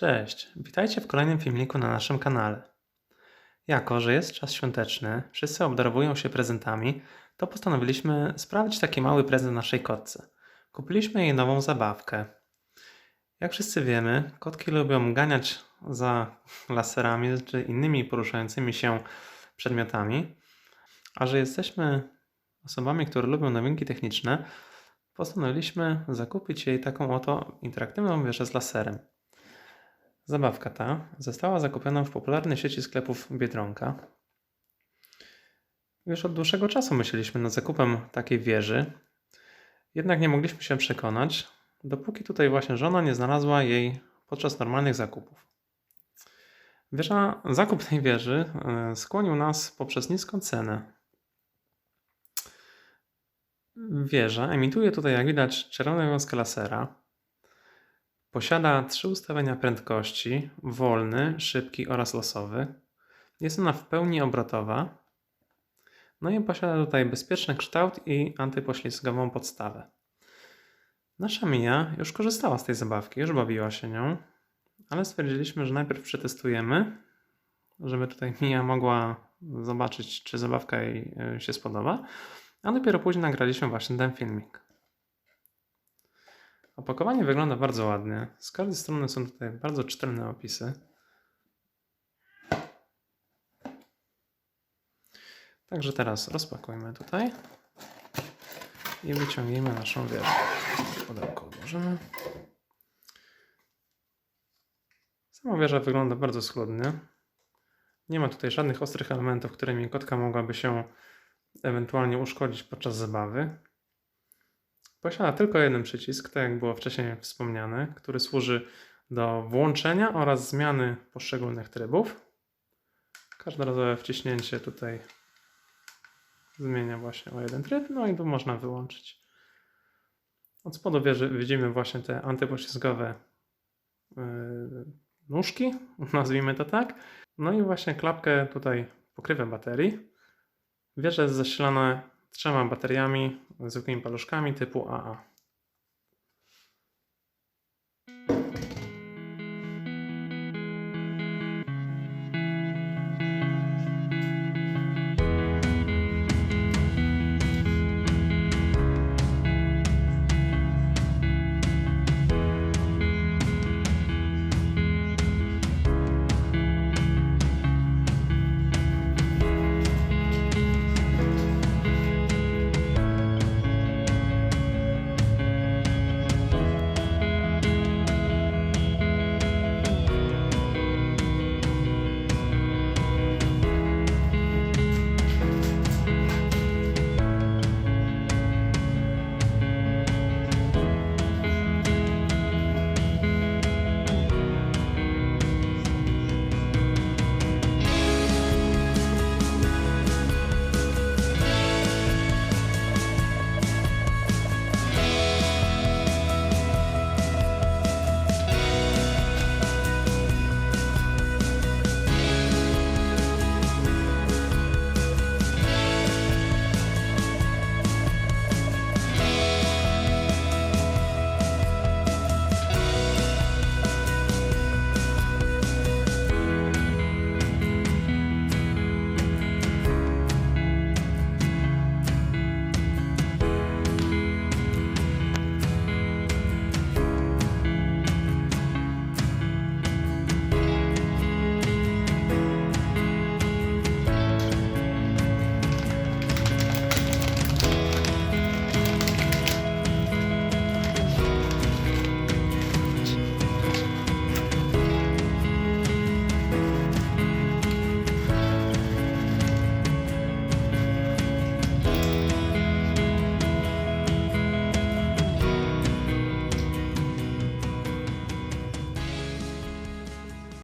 Cześć, witajcie w kolejnym filmiku na naszym kanale. Jako, że jest czas świąteczny, wszyscy obdarowują się prezentami, to postanowiliśmy sprawić taki mały prezent naszej kotce. Kupiliśmy jej nową zabawkę. Jak wszyscy wiemy, kotki lubią ganiać za laserami czy innymi poruszającymi się przedmiotami, a że jesteśmy osobami, które lubią nowinki techniczne, postanowiliśmy zakupić jej taką oto interaktywną wieżę z laserem. Zabawka ta została zakupiona w popularnej sieci sklepów Biedronka. Już od dłuższego czasu myśleliśmy nad zakupem takiej wieży, jednak nie mogliśmy się przekonać, dopóki tutaj właśnie żona nie znalazła jej podczas normalnych zakupów. Wieża, zakup tej wieży e, skłonił nas poprzez niską cenę. Wieża emituje tutaj, jak widać, czerwoną wiązkę lasera, Posiada trzy ustawienia prędkości: wolny, szybki oraz losowy. Jest ona w pełni obrotowa. No i posiada tutaj bezpieczny kształt i antypoślizgową podstawę. Nasza Mia już korzystała z tej zabawki, już bawiła się nią, ale stwierdziliśmy, że najpierw przetestujemy, żeby tutaj Mia mogła zobaczyć, czy zabawka jej e, się spodoba, a dopiero później nagraliśmy właśnie ten filmik. Opakowanie wygląda bardzo ładnie. Z każdej strony są tutaj bardzo czytelne opisy. Także teraz rozpakujmy tutaj i wyciągniemy naszą wieżę. Pudełko odłożymy. Sama wieża wygląda bardzo schludnie. Nie ma tutaj żadnych ostrych elementów, którymi kotka mogłaby się ewentualnie uszkodzić podczas zabawy. Posiada tylko jeden przycisk, tak jak było wcześniej wspomniane, który służy do włączenia oraz zmiany poszczególnych trybów. Każdorazowe wciśnięcie tutaj zmienia właśnie o jeden tryb, no i tu można wyłączyć. Od spodu widzimy właśnie te antypoślizgowe yy, nóżki, nazwijmy to tak. No i właśnie klapkę tutaj pokrywę baterii. Wieża jest zasilana trzema bateriami, zwykłymi paluszkami typu AA.